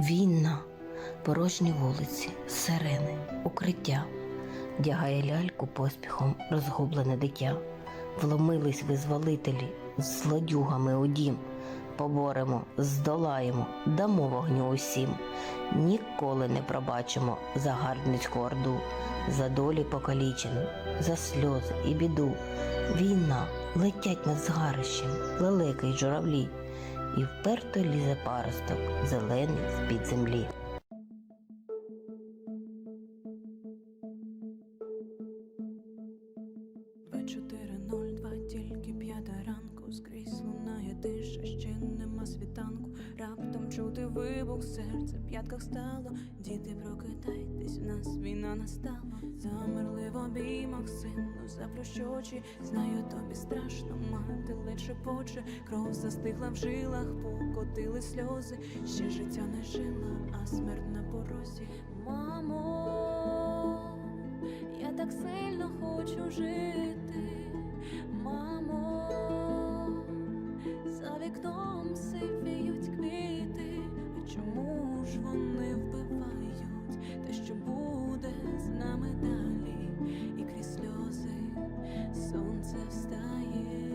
Війна, порожні вулиці, сирени, укриття, вдягає ляльку поспіхом розгублене дитя. Вломились визволителі з злодюгами у дім. Поборемо, здолаємо, дамо вогню усім. Ніколи не пробачимо загарбницьку орду, за долі покалічену, за сльози і біду. Війна летять над згарищем, лелеки й журавлі, і вперто лізе паросток, зелений з-під землі. 2402, тільки п'ята ранку, скрізь лунає тиша, ще нема світанку. Раптом чути вибух серця, в п'ятках стало. Діти, прокидайтесь, в нас війна настала. Замерли в обіймах сину, заплющ очі. Знаю, тобі страшно, мати ледь шепоче, кров застигла в жилах, покотили сльози. Ще життя не жила, а смерть на порозі. Мамо. Я так сильно хочу жити, вікном сивіють квіти. А чому ж вони вбивають те, що буде з нами далі, і крізь сльози сонце встає.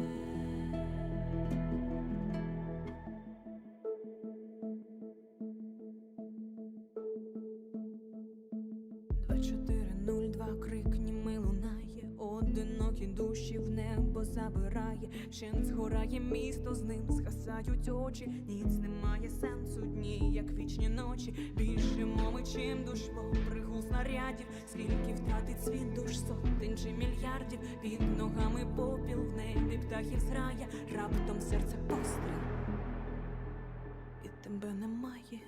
Два чотири нуль два крик лунає, одинокі душі в забирає, Вщент згорає місто, з ним згасають очі, ніц немає сенсу дні, як вічні ночі. Більшимо ми, чим душло, пригул снарядів, скільки втратить світ душ сотень чи мільярдів, під ногами попіл в небі птахів зрая, раптом серце постріл, і тебе немає.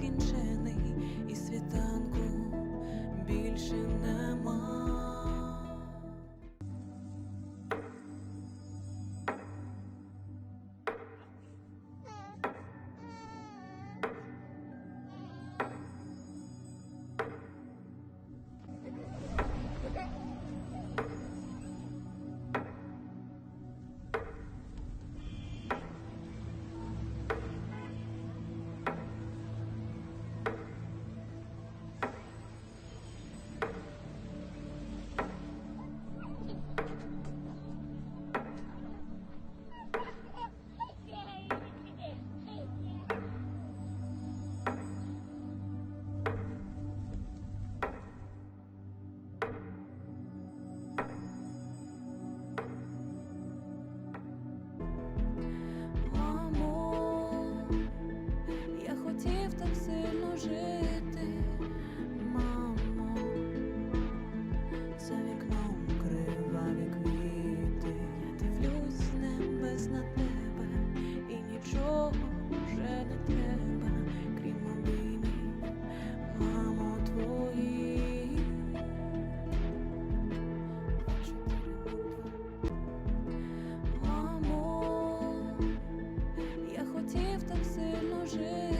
nieskończenie. Мамо,